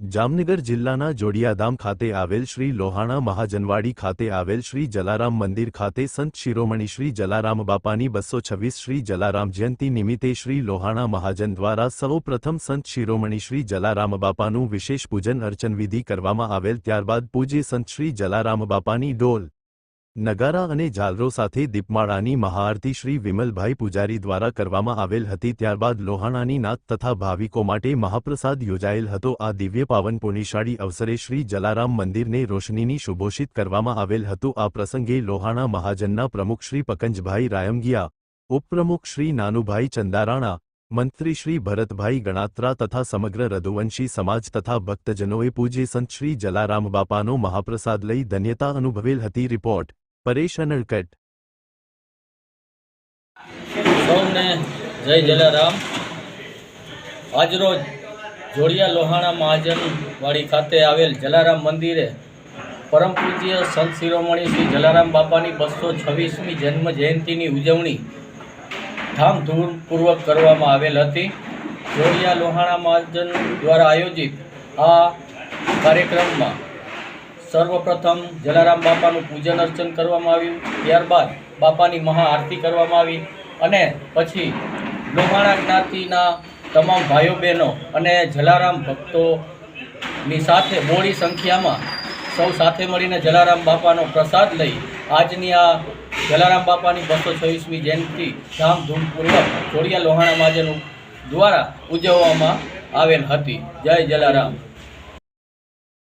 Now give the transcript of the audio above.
જામનગર જિલ્લાના જોડિયાધામ ખાતે આવેલ શ્રી લોહાણા મહાજનવાડી ખાતે આવેલ શ્રી જલારામ મંદિર ખાતે સંત શિરોમણી શ્રી જલારામ બાપાની બસો છવ્વીસ શ્રી જલારામ જયંતિ નિમિત્તે શ્રી લોહાણા મહાજન દ્વારા સૌ પ્રથમ સંત શિરોમણી શ્રી જલારામ બાપાનું વિશેષ પૂજન અર્ચન વિધિ કરવામાં આવેલ, ત્યારબાદ પૂજ્ય સંત શ્રી જલારામ બાપાની ડોલ નગારા અને ઝાલરો સાથે દીપમાળાની મહાઆરતી શ્રી વિમલભાઈ પૂજારી દ્વારા કરવામાં આવેલ હતી. ત્યારબાદ લોહાણાની નાત તથા ભાવિકો માટે મહાપ્રસાદ યોજાયેલ હતો. આ દિવ્ય પાવન પુણ્યશાળી અવસરે શ્રી જલારામ મંદિરને રોશનીની શુભોષિત કરવામાં આવેલ હતું. આ પ્રસંગે લોહાણા મહાજનના પ્રમુખ શ્રી પકંજભાઈ રાયમગિયા ઉપપ્રમુખ શ્રી નાનુભાઈ ચંદારાણા, મંત્રી શ્રી ભરતભાઈ ગણાત્રા તથા સમગ્ર રઘુવંશી સમાજ તથા ભક્તજનોએ પૂજ્ય સંત શ્રી જલારામ બાપાનો મહાપ્રસાદ લઈ ધન્યતા અનુભવેલ હતી. રિપોર્ટ પરેશ અનડકટ સૌને જય જલારામ. આજરોજ જોડિયા લોહાણા મહાજનવાડી ખાતે આવેલ જલારામ મંદિરે પરમ પૂજ્ય સંત શિરોમણી શ્રી જલારામ બાપાની બસો છવ્વીસમી જન્મ જયંતિની ઉજવણી ધામધૂમપૂર્વક કરવામાં આવેલ હતી. જોડિયા લોહાણા મહાજન દ્વારા આયોજિત આ કાર્યક્રમમાં સર્વપ્રથમ જલારામ બાપાનું પૂજન અર્ચન કરવામાં આવ્યું. ત્યારબાદ બાપાની મહાઆરતી કરવામાં આવી અને પછી લોહાણા જ્ઞાતિના તમામ ભાઈઓ બહેનો અને જલારામ ભક્તોની સાથે મોડી સંખ્યામાં સૌ સાથે મળીને જલારામ બાપાનો પ્રસાદ લઈ આજની આ જલારામ બાપાની બસો છવ્વીસમી જયંતિ ધામધૂમપૂર્વક જોડિયા લોહાણા મહાજન દ્વારા ઉજવવામાં આવેલ હતી. જય જલારામ.